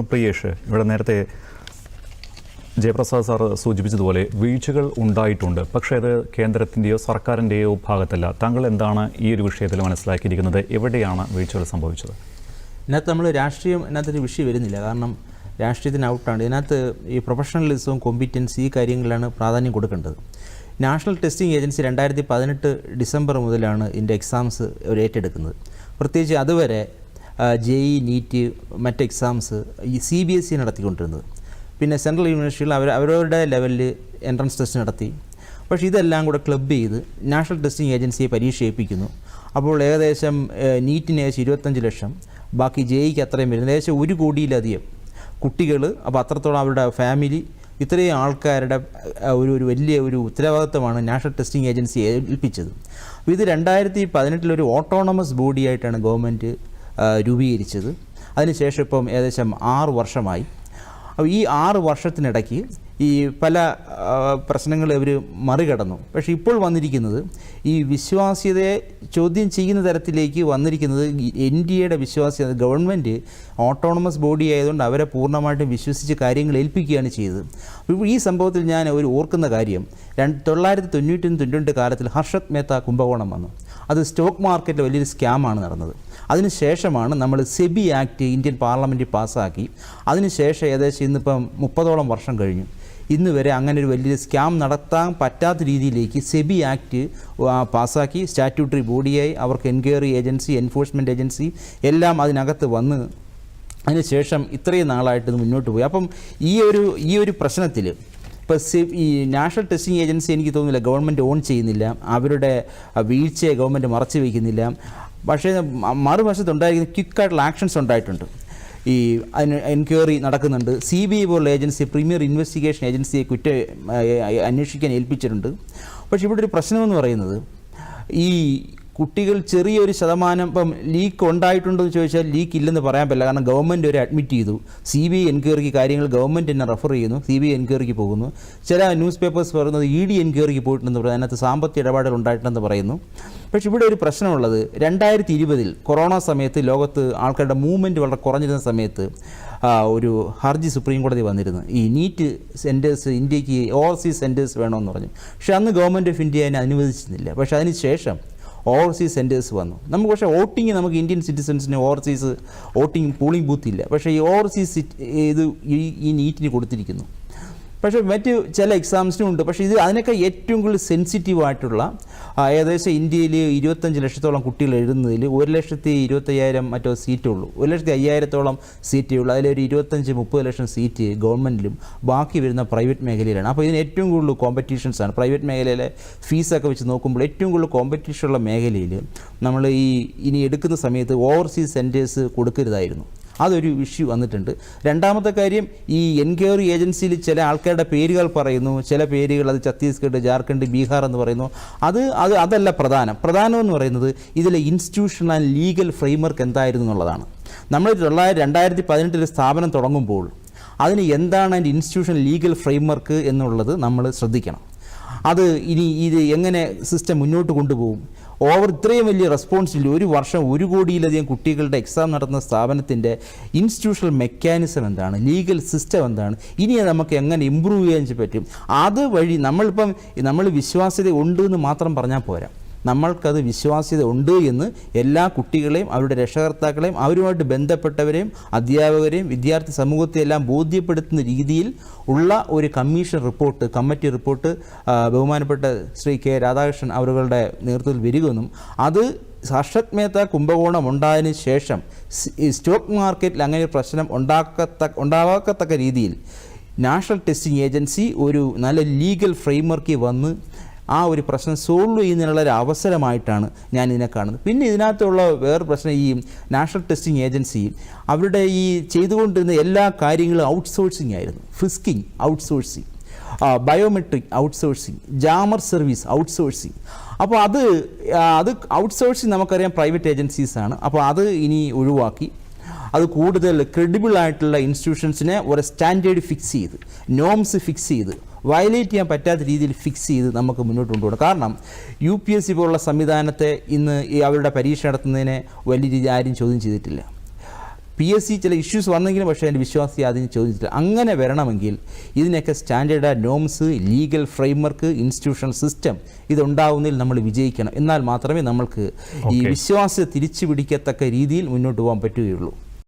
പ്രിയേഷ് ഇവിടെ നേരത്തെ ജയപ്രസാദ് സാർ സൂചിപ്പിച്ചതുപോലെ വീഴ്ചകൾ ഉണ്ടായിട്ടുണ്ട്. പക്ഷേ അത് കേന്ദ്രത്തിന്റെയോ സർക്കാരിന്റെയോ ഭാഗത്തല്ല. താങ്കൾ എന്താണ് ഈ ഒരു വിഷയത്തിൽ മനസ്സിലാക്കിയിരിക്കുന്നത്? എവിടെയാണ് വീഴ്ചകൾ സംഭവിച്ചത്? ഇതിനകത്ത് നമ്മൾ രാഷ്ട്രീയം ഇതിനകത്തൊരു വിഷയം വരുന്നില്ല. കാരണം രാഷ്ട്രീയത്തിന് ഔട്ടാണ്. ഇതിനകത്ത് ഈ പ്രൊഫഷണലിസവും കോമ്പിറ്റൻസി ഈ കാര്യങ്ങളിലാണ് പ്രാധാന്യം കൊടുക്കേണ്ടത്. നാഷണൽ ടെസ്റ്റിംഗ് ഏജൻസി രണ്ടായിരത്തി പതിനെട്ട് ഡിസംബർ മുതലാണ് ഇതിന്റെ എക്സാംസ് ഏറ്റെടുക്കുന്നത്. പ്രത്യേകിച്ച് അതുവരെ ജെ ഇ നീറ്റ് മറ്റ് എക്സാംസ് ഈ സി ബി എസ് ഇ നടത്തിക്കൊണ്ടിരുന്നത്. പിന്നെ സെൻട്രൽ യൂണിവേഴ്സിറ്റികൾ അവർ അവരവരുടെ ലെവലിൽ എൻട്രൻസ് ടെസ്റ്റ് നടത്തി. പക്ഷേ ഇതെല്ലാം കൂടെ ക്ലബ് ചെയ്ത് നാഷണൽ ടെസ്റ്റിംഗ് ഏജൻസിയെ പരീക്ഷ ഏൽപ്പിക്കുന്നു അപ്പോൾ ഏകദേശം നീറ്റിന് ഏകദേശം ഇരുപത്തഞ്ച് ലക്ഷം. ബാക്കി ജെയ്ക്ക് അത്രയും വരുന്നത് ഏകദേശം ഒരു കോടിയിലധികം കുട്ടികൾ അപ്പോൾ അത്രത്തോളം അവരുടെ ഫാമിലി ഇത്രയും ആൾക്കാരുടെ ഒരു ഒരു വലിയ ഒരു ഉത്തരവാദിത്വമാണ് നാഷണൽ ടെസ്റ്റിംഗ് ഏജൻസി ഏൽപ്പിച്ചത്. അപ്പോൾ ഇത് രണ്ടായിരത്തി പതിനെട്ടിലൊരു ഓട്ടോണമസ് ബോഡിയായിട്ടാണ് ഗവൺമെന്റ് രൂപീകരിച്ചത്. അതിനുശേഷം ഇപ്പം ഏകദേശം ആറ് വർഷമായി. അപ്പോൾ ഈ ആറ് വർഷത്തിനിടയ്ക്ക് ഈ പല പ്രശ്നങ്ങൾ ഇവർ മറികടന്നു. പക്ഷേ ഇപ്പോൾ വന്നിരിക്കുന്നത് ഈ വിശ്വാസ്യതയെ ചോദ്യം ചെയ്യുന്ന തരത്തിലേക്ക് വന്നിരിക്കുന്നത് എൻ ഡി എയുടെ വിശ്വാസ്യത ഗവൺമെന്റ് ഓട്ടോണമസ് ബോഡി ആയതുകൊണ്ട് അവരെ പൂർണമായിട്ടും വിശ്വസിച്ച് കാര്യങ്ങൾ ഏൽപ്പിക്കുകയാണ് ചെയ്തത്. ഈ സംഭവത്തിൽ ഞാൻ ഒരു ഓർക്കുന്ന കാര്യം. രണ്ട് തൊള്ളായിരത്തി തൊണ്ണൂറ്റി തൊണ്ണൂറ്റി കാലത്തിൽ ഹർഷത് മേത്ത കുംഭകോണം വന്നു. അത് സ്റ്റോക്ക് മാർക്കറ്റിൽ വലിയൊരു സ്കാമാണ് നടന്നത്. അതിനുശേഷമാണ് നമ്മൾ സെബി ആക്ട് ഇന്ത്യൻ പാർലമെന്റ് പാസ്സാക്കി. അതിനുശേഷം ഏകദേശം ഇന്നിപ്പം മുപ്പതോളം വർഷം കഴിഞ്ഞു. ഇന്ന് വരെ അങ്ങനെ ഒരു വലിയ സ്കാം നടത്താൻ പറ്റാത്ത രീതിയിലേക്ക് സെബി ആക്ട് പാസ്സാക്കി. സ്റ്റാറ്റ്യൂട്ടറി ബോഡിയായി അവർക്ക് എൻക്വയറി ഏജൻസി എൻഫോഴ്സ്മെന്റ് ഏജൻസി എല്ലാം അതിനകത്ത് വന്ന് അതിനുശേഷം ഇത്രയും നാളായിട്ട് മുന്നോട്ട് പോയി. അപ്പം ഈ ഒരു ഈ ഒരു പ്രശ്നത്തിൽ ഇപ്പോൾ ഈ നാഷണൽ ടെസ്റ്റിംഗ് ഏജൻസി എനിക്ക് തോന്നുന്നില്ല ഗവൺമെന്റ് ഓൺ ചെയ്യുന്നില്ല. അവരുടെ വീഴ്ചയെ ഗവൺമെന്റ് മറച്ചു വയ്ക്കുന്നില്ല. പക്ഷേ മറുവശത്തുണ്ടായിരിക്കുന്ന ക്വിക്കായിട്ടുള്ള ആക്ഷൻസ് ഉണ്ടായിട്ടുണ്ട്. ഈ എൻക്വയറി നടക്കുന്നുണ്ട്. സി ബി ഐ പോലുള്ള ഏജൻസി പ്രീമിയർ ഇൻവെസ്റ്റിഗേഷൻ ഏജൻസിയെ കുറ്റ അന്വേഷിക്കാൻ ഏൽപ്പിച്ചിട്ടുണ്ട്. പക്ഷേ ഇവിടെ ഒരു പ്രശ്നമെന്ന് പറയുന്നത് ഈ കുട്ടികൾ ചെറിയൊരു ശതമാനം ഇപ്പം ലീക്ക് ഉണ്ടായിട്ടുണ്ടോ എന്ന് ചോദിച്ചാൽ ലീക്ക് ഇല്ലെന്ന് പറയാൻ പറ്റില്ല. കാരണം ഗവൺമെന്റ് ഒരു അഡ്മിറ്റ് ചെയ്തു. സി ബി ഐ എൻക്വയറിക്ക് കാര്യങ്ങൾ ഗവൺമെന്റ് തന്നെ റെഫർ ചെയ്യുന്നു. സി ബി ഐ എൻക്വയറിക്ക് പോകുന്നു. ചില ന്യൂസ് പേപ്പേഴ്സ് പറയുന്നത് ഇ ഡി എൻക്വയറിക്ക് പോയിട്ടുണ്ടെന്ന് പറയുന്നത് അതിനകത്ത് സാമ്പത്തിക ഇടപാടുകൾ ഉണ്ടായിട്ടുണ്ടെന്ന് പറയുന്നു. പക്ഷേ ഇവിടെ ഒരു പ്രശ്നമുള്ളത്. രണ്ടായിരത്തി ഇരുപതിൽ കൊറോണ സമയത്ത് ലോകത്ത് ആൾക്കാരുടെ മൂവ്മെന്റ് വളരെ കുറഞ്ഞിരുന്ന സമയത്ത് ഒരു ഹർജി സുപ്രീം കോടതി വന്നിരുന്നു. ഈ നീറ്റ് സെന്റേഴ്സ് ഇന്ത്യയ്ക്ക് ഓവർസീസ് സെന്റേഴ്സ് വേണമെന്ന് പറഞ്ഞു. പക്ഷേ അന്ന് ഗവൺമെന്റ് ഓഫ് ഇന്ത്യ അതിനെ അനുവദിച്ചിരുന്നില്ല. പക്ഷേ അതിന് ശേഷം ഓവർസീസ് സെന്റേഴ്സ് വന്നു. നമുക്ക് പക്ഷേ വോട്ടിങ് നമുക്ക് ഇന്ത്യൻ സിറ്റിസൺസിന് ഓവർസീസ് വോട്ടിംഗ് പോളിംഗ് ബൂത്ത് ഇല്ല. പക്ഷേ ഈ ഓവർസീസ് ഇത് ഈ ഈ നീറ്റിന് കൊടുത്തിരിക്കുന്നു. പക്ഷേ മറ്റ് ചില എക്സാംസിനും ഉണ്ട്. പക്ഷേ ഇത് അതിനൊക്കെ ഏറ്റവും കൂടുതൽ സെൻസിറ്റീവ് ആയിട്ടുള്ള ഏകദേശം ഇന്ത്യയിൽ ഇരുപത്തഞ്ച് ലക്ഷത്തോളം കുട്ടികൾ എഴുതുന്നതിൽ ഒരു ലക്ഷത്തി ഇരുപത്തയ്യായിരം മറ്റോ സീറ്റേ ഉള്ളൂ. ഒരു ലക്ഷത്തി അയ്യായിരത്തോളം സീറ്റേ ഉള്ളൂ. അതിലൊരു ഇരുപത്തഞ്ച് മുപ്പത് ലക്ഷം സീറ്റ് ഗവൺമെന്റിലും ബാക്കി വരുന്ന പ്രൈവറ്റ് മേഖലയിലാണ്. അപ്പോൾ ഇതിന് ഏറ്റവും കൂടുതൽ കോമ്പറ്റീഷൻസ് ആണ്. പ്രൈവറ്റ് മേഖലയിലെ ഫീസൊക്കെ വെച്ച് നോക്കുമ്പോൾ ഏറ്റവും കൂടുതൽ കോമ്പറ്റീഷനുള്ള മേഖലയിൽ നമ്മൾ ഈ ഇനി എടുക്കുന്ന സമയത്ത് ഓവർസീസ് സെന്റേഴ്സ് കൊടുക്കരുതായിരുന്നു. അതൊരു ഇഷ്യൂ വന്നിട്ടുണ്ട്. രണ്ടാമത്തെ കാര്യം ഈ എൻക്വയറി ഏജൻസിയിൽ ചില ആൾക്കാരുടെ പേരുകൾ പറയുന്നു. ചില പേരുകൾ അത് ഛത്തീസ്ഗഡ് ജാർഖണ്ഡ് ബീഹാർ എന്ന് പറയുന്നു. അത് അത് അതല്ല പ്രധാനം. പ്രധാനം എന്ന് പറയുന്നത് ഇതിലെ ഇൻസ്റ്റിറ്റ്യൂഷണൽ ആൻഡ് ലീഗൽ ഫ്രെയിംവർക്ക് എന്തായിരുന്നു എന്നുള്ളതാണ്. നമ്മൾ തൊള്ളായിരത്തി രണ്ടായിരത്തി പതിനെട്ടിൽ സ്ഥാപനം തുടങ്ങുമ്പോൾ അതിന് എന്താണ് അതിന്റെ ഇൻസ്റ്റിറ്റ്യൂഷൻ ലീഗൽ ഫ്രെയിംവർക്ക് എന്നുള്ളത് നമ്മൾ ശ്രദ്ധിക്കണം. അത് ഇനി ഇത് എങ്ങനെ സിസ്റ്റം മുന്നോട്ട് കൊണ്ടുപോകും? ഓവർ ഇത്രയും വലിയ റെസ്പോൺസിൽ ഒരു വർഷം ഒരു കോടിയിലധികം കുട്ടികളുടെ എക്സാം നടത്തുന്ന സ്ഥാപനത്തിന്റെ ഇൻസ്റ്റിറ്റ്യൂഷണൽ മെക്കാനിസം എന്താണ്? ലീഗൽ സിസ്റ്റം എന്താണ്? ഇനി അത് നമുക്ക് എങ്ങനെ ഇമ്പ്രൂവ് ചെയ്യാൻ പറ്റും? അത് വഴി നമ്മളിപ്പം നമ്മൾ വിശ്വാസ്യത ഉണ്ട് എന്ന് മാത്രം പറഞ്ഞാൽ പോരാ. നമ്മൾക്കത് വിശ്വാസ്യത ഉണ്ട് എന്ന് എല്ലാ കുട്ടികളെയും അവരുടെ രക്ഷകർത്താക്കളെയും അവരുമായിട്ട് ബന്ധപ്പെട്ടവരെയും അധ്യാപകരെയും വിദ്യാർത്ഥി സമൂഹത്തെയെല്ലാം ബോധ്യപ്പെടുത്തുന്ന രീതിയിൽ ഉള്ള ഒരു കമ്മീഷൻ റിപ്പോർട്ട് കമ്മിറ്റി റിപ്പോർട്ട് ബഹുമാനപ്പെട്ട ശ്രീ കെ രാധാകൃഷ്ണൻ അവരുടെ നേതൃത്വത്തിൽ വരികയെന്നും അത് ഹർഷത് മേത്ത കുംഭകോണം ഉണ്ടായതിനു ശേഷം സ്റ്റോക്ക് മാർക്കറ്റിൽ അങ്ങനെ ഒരു പ്രശ്നം ഉണ്ടാക്കത്ത ഉണ്ടാവാക്കത്തക്ക രീതിയിൽ നാഷണൽ ടെസ്റ്റിംഗ് ഏജൻസി ഒരു നല്ല ലീഗൽ ഫ്രെയിംവർക്ക് വന്ന് ആ ഒരു പ്രശ്നം സോൾവ് ചെയ്യുന്നതിനുള്ള ഒരു അവസരമായിട്ടാണ് ഞാൻ ഇതിനെ കാണുന്നത്. പിന്നെ ഇതിനകത്തുള്ള വേറെ പ്രശ്നം ഈ നാഷണൽ ടെസ്റ്റിംഗ് ഏജൻസി അവരുടെ ഈ ചെയ്തുകൊണ്ടിരുന്ന എല്ലാ കാര്യങ്ങളും ഔട്ട്സോഴ്സിംഗ് ആയിരുന്നു. Frisking outsourcing biometric outsourcing jammer service outsourcing അപ്പോൾ അത് അത് ഔട്ട്സോഴ്സിംഗ് നമുക്കറിയാം പ്രൈവറ്റ് ഏജൻസീസാണ് അപ്പോൾ അത് ഇനി ഒഴിവാക്കി. അത് കൂടുതൽ ക്രെഡിബിൾ ആയിട്ടുള്ള ഇൻസ്റ്റിറ്റ്യൂഷൻസിനെ ഒരു സ്റ്റാൻഡേർഡ് ഫിക്സ് ചെയ്ത് നോംസ് ഫിക്സ് ചെയ്ത് വയലേറ്റ് ചെയ്യാൻ പറ്റാത്ത രീതിയിൽ ഫിക്സ് ചെയ്ത് നമുക്ക് മുന്നോട്ട് കൊണ്ടുപോകണം. കാരണം യു പി എസ് സി പോലുള്ള സംവിധാനത്തെ ഇന്ന് ഈ അവരുടെ പരീക്ഷ നടത്തുന്നതിനെ വലിയ രീതിയിൽ ആരും ചോദ്യം ചെയ്തിട്ടില്ല. പി എസ് സി ചില ഇഷ്യൂസ് വന്നെങ്കിലും പക്ഷേ അതിന്റെ വിശ്വാസി അതിന് ചോദിച്ചിട്ടില്ല. അങ്ങനെ വരണമെങ്കിൽ ഇതിനൊക്കെ standard norms legal framework institution system ഇതുണ്ടാവുന്നതിൽ നമ്മൾ വിജയിക്കണം. എന്നാൽ മാത്രമേ നമ്മൾക്ക് ഈ വിശ്വാസ വിശ്വാസം തിരിച്ചു പിടിക്കത്തക്ക രീതിയിൽ മുന്നോട്ട് പോകാൻ പറ്റുകയുള്ളൂ.